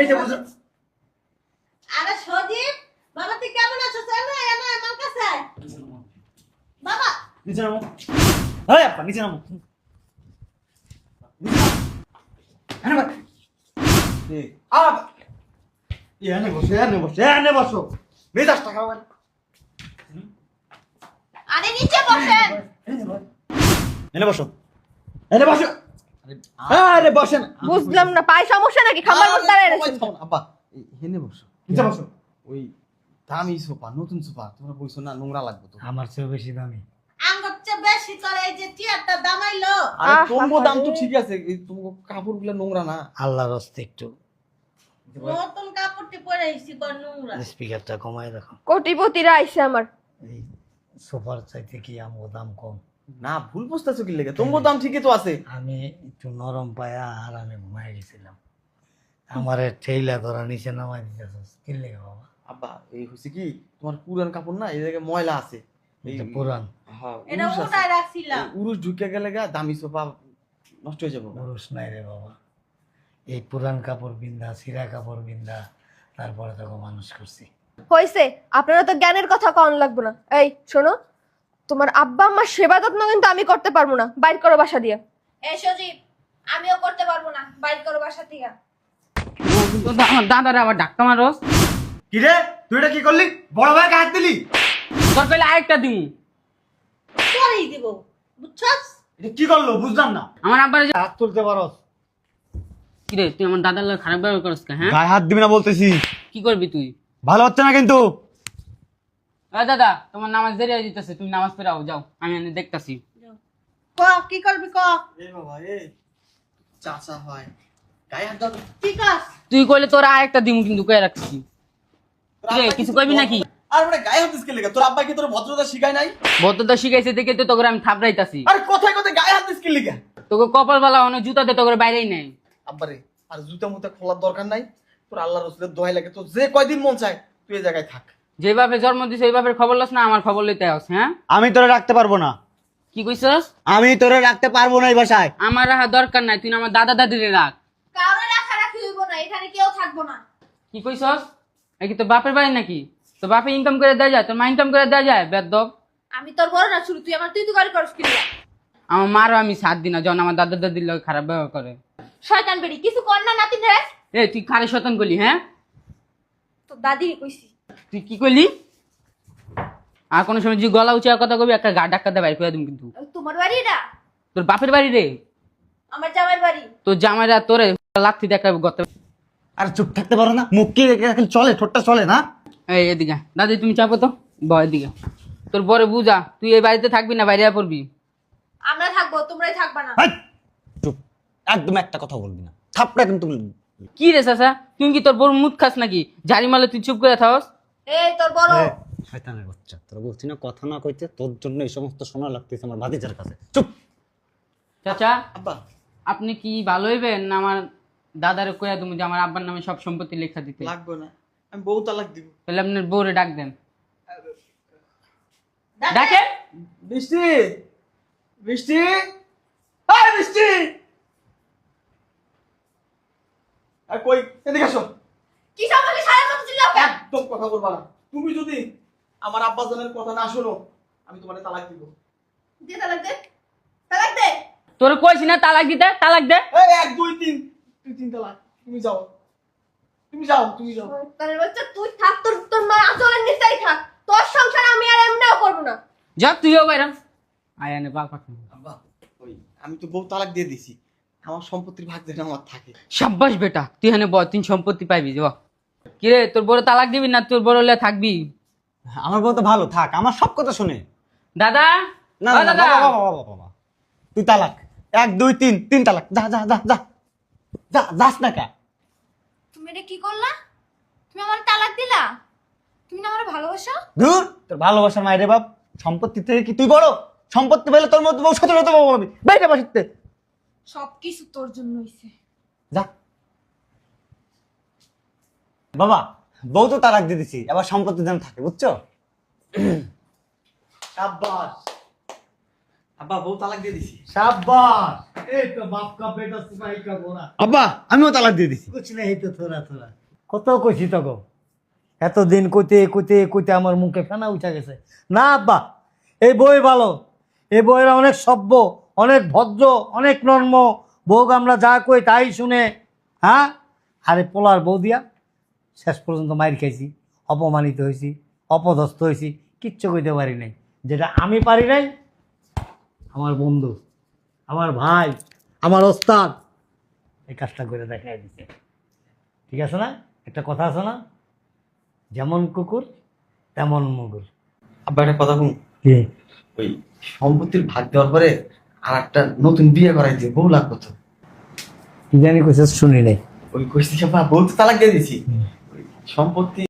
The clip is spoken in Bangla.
এই যে বুঝো আরে সজীব বাবা তুই কেমন এনো আমার কাছে। বাবা। নিচে নামো। এই আপা নিচে নামো। এনে বস। এ, আপ। এনে বসো এনে বসো এনে বসো। মেজাজ টাকা আরে নিচে বসেন এনে বসো। এনে বসো। আরে বসেন। বুঝলাম না পায়ে সমস্যা নাকি? খাবার রয়েছেন হেনে বসো। বসো। ওই দামি সোফা নতুন সোফা তোমরা বলছো না নোংরা লাগবে তো। আমার চেয়ে বেশি দামি। বেশি করে এই যে চেয়ারটা দামাইলো। আরে তোমার দাম তো ঠিক আছে তোমার কাপড় নোংরা না। আল্লাহর হস্তে একটু। নতুন কাপড়টি পরে এসেছি কর নোংরা। স্পিকারটা কমায় দেখো কোটিপতিরা আইছে আমার। এই সোফার চাইতে কি আমার দাম কম? না ভুল বুঝতেছো কি লেগে? তোমার দাম ঠিকই তো আছে। আমি একটু নরম পায়া আর আমি ঘুমাই গেছিলাম। আমার ঠেইলা ধরা নিচে নামাই দিতেছ কি লেগে বাবা? আব্বা এই হচ্ছে কি? তোমার পুরান কাপড় না? এই জায়গায় ময়লা আছে। এই পুরান। হ্যাঁ এটা উঠায় রাখছিলাম? উরুস ঢুকে গেলে গা দামি সোফা নষ্ট হয়ে যাবে। নাই রে বাবা। এই পুরান কাপড় বিন্দা সিরা কাপড় বিন্দা তারপরে তোকে মানুষ করছি। হইছে আপনারা তো জ্ঞানের কথা কন লাগবে না। এই শোনো তোমার আব্বা আম্মার সেবা যত্ন কিন্তু আমি করতে পারব না। বাইর করো বাসা দিয়ে। সজীব আমিও করতে পারব না। বাইর করো বাসা থেকে আমার দাদারে আবার ধাক্কা মারস কি রে? তুই এটা কি করলি? বড় ভাইকে হাত দিলি? তোর পেলে আরেকটা দিমু করেই দিব বুঝছস? এটা কি করল? বুঝলাম না। আমার আব্বার যে হাত তুলতে পারো কি রে তুই আমার দাদার লগে খারাপ ব্যবহার করস কে হ্যাঁ? গায়ে হাত দিবি না বলতেছি। কি করবি তুই? ভালো হচ্ছে না কিন্তু? দাদা তোমার নামাজ দেরি হয়ে যেতেছে তুমি নামাজ পড়াও যাও আমি এনে দেখতাছি। ক কি করবি ক? এই বাবা এই চাচা হয়। গায়ে হাত দাও। কি কাজ? তুই কইলে তোরা আরেকটা দিমু কিন্তু কয়ে রাখছি। রে, কিছু কইবি নাকি? আর মানে গায়ে হাত দিস কে তোর আব্বা কি তোর ভদ্রতা শিখায় নাই? ভদ্রতা শিখাইছে দেখে তো তোকে আমি থাপড়াইতাছি। আর কোথায় কোথায় গায়ে হাত দিস কে লেগে? তোকে কপাল বালা অনেক জুতা দে তোকে বাইরেই নেই। আব্বারে আর জুতা মুতা খোলার দরকার নাই? তোর আল্লাহ রসুলের দোহাই লাগে। তো যে কয়দিন মন চায় তুই এই জায়গায় থাক। যেভাবে জন্ম দিছে ওইভাবে খবর লস না আমার খবর লইতে আস হ্যাঁ? আমি তোরে রাখতে পারব না। কি কইছস? আমি তোরে রাখতে পারব না এই বাসায়। আমার রাখা দরকার নাই তুই আমার দাদা দাদিরে রাখ। কারও রাখা রাখি হইব না এখানে কেউ থাকব না। কি কইছস? এই কি তোর বাপের বাড়ি নাকি? তোর বাপে ইনকাম করে দেওয়া যায় তোর মা ইনকাম করে দেওয়া যায় বেদব? আমি তোর বড় না শুরু তুই আমার তুই তো গাড়ি করস কি আমার মারও আমি সাত দিন যখন আমার দাদা দাদির লোক খারাপ ব্যবহার করে। শয়তান বেরি কিছু কর না নাতিন রে। এ তুই খারে শতন করলি হ্যাঁ? তো দাদি কইছি। তুই কি করলি? আর কোনো সময় যদি গলা উঁচা কথা কবি একটা গা ডাক্কা দেয় বাইর করে দিম কিন্তু। তোমার বাড়ি এটা তোর বাপের বাড়ি রে। আমার জামাইয়ের বাড়ি। তোর জামাইরা তোরে লাথি দেখা গত আর চুপ থাকতে পারো না। মুখ কি এখন চলে? ঠোঁটটা চলে না? এই এদিকে দাদি তুমি চাপো তো। ব এদিকে তোর বরে বুঝা তুই এই বাড়িতে থাকবি না বাইরে পড়বি? আমরা থাকব তোমরাই থাকবা না। চুপ। একদম একটা কথা বলবি না। থাপড়া কিন্তু কি রে চাচা? তুই কি তোর বড় মুখ খাস নাকি? ঝাড়ি মারলে তুই চুপ করে থাকস? এই তোর বড়। শয়তানের বাচ্চা তোরা বলছি না কথা না কইতে তোর জন্য এই সমস্ত শোনা লাগতেছে আমার ভাতিজার কাছে। চুপ। চাচা আব্বা। আপনি কি ভালো হইবেন না আমার দাদারে কইয়া তুমি যে আমার আব্বার নামে সব সম্পত্তি লেখা দিতে? লাগবে না। আমি বউ তালাক দিব। তাহলে আপনার বউরে ডাক দেন। ডাকেন বৃষ্টি বৃষ্টি হাই বৃষ্টি আর কই এদিকে আসো। কি সারা কথা চিল্লাও কেন একদম কথা বলবা না। তুমি যদি আমার আব্বা জানের কথা না শোনো আমি তোমার তালাক দিব। দে তালাক দে? তালাক দে? তোর কইছি না তালাক দিতে? তালাক দে। এই এক দুই তিন। তুই তিন তালাক। তুমি যাও। তুমি যাও তুমি যাও। তাহলে বাচ্চা তুই থাক তোর তোর মা আচলের নিচেই থাক। তোর সংসার আমি আর এমনিও করব না। যা তুইও বাইরাম। আয়ানে বাল পাঠান আব্বা ওই আমি তো বউ তালাক দিয়ে দিছি। আমার সম্পত্তির ভাগ যেন আমার থাকে। সাব্বাস বেটা তুই এখানে বল তুই সম্পত্তি পাইবি যা। কিরে তোর বড় তালাক দিবি না? তোর বড় হলে থাকবি? আমার বউ তো ভালো থাক আমার সব কথা শুনে। দাদা? না ও না, দাদা! বাবা, বাবা, বাবা, বাবা। তুই তালাক। এক দুই তিন তিন তালাক। যা যা যা যা। যা যাস না কে। তুমি এটা কি করলা? তুমি আমার তালাক দিলা? তুমি না আমার ভালোবাসো? দূর তোর ভালোবাসার মায়ের বাপ সম্পত্তি থেকে কি তুই বড়? সম্পত্তি পেলে তোর মতো বউ সতেরো তো বউ পাবি বাইরে বাসিতে। সব কিছু তোর জন্য হইছে। যা। বাবা বউ তো তালাক দিয়ে দিছি আবার সম্পত্তি যেন থাকে বুঝছ? আমিও এতদিন আমার মুখে ফেনা উঠে গেছে। না আব্বা এই বই ভালো। এই অনেক সভ্য অনেক ভদ্র অনেক নর্ম। বউ আমরা যা কই তাই শুনে হ্যাঁ? আরে পোলার বৌ দিয়া। শেষ পর্যন্ত মাইর খাইছি অপমানিত হয়েছি অপদস্থ হয়েছি কিচ্ছু কইতে পারি নাই। যেটা আমি পারি নাই আমার বন্ধু আমার ভাই আমার ওস্তাদ এই কাজটা করে দেখাই দিচ্ছে ঠিক আছে না? একটা কথা আছে না? যেমন কুকুর তেমন মুগুর। আব্বা একটা কথা শুন কি? ওই সম্পত্তির ভাগ দেওয়ার পরে আর একটা নতুন বিয়ে করাই দিয়ে বউ লাগতো কি জানি কইছিস শুনি নাই। ওই কইছি আব্বা বউ তো তালাক দিয়ে দিছি সম্পত্তি